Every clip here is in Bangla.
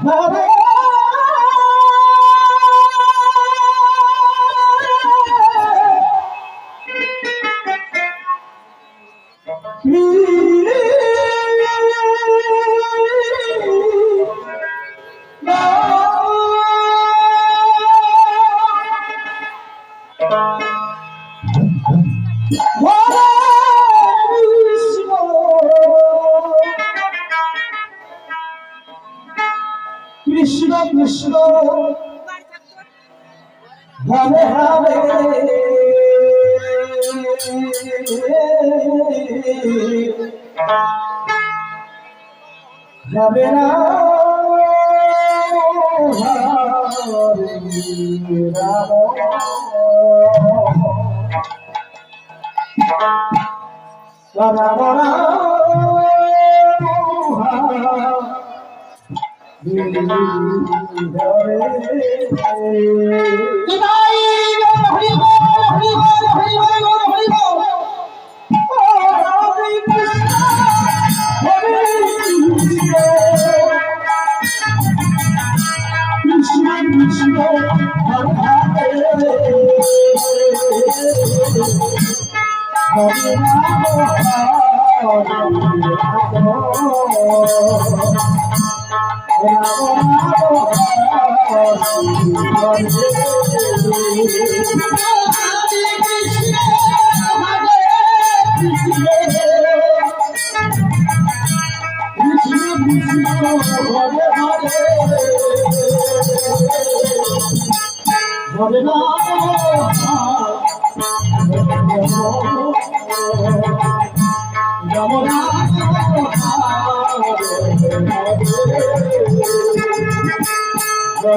হরে কৃষ্ণ। কৃষ্ণ হরে। হরে হরে রাম রাম রাম রাম নিতাই গৌর হরি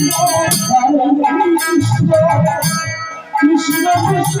কৃষ্ণ হরে কৃষ্ণ কৃষ্ণ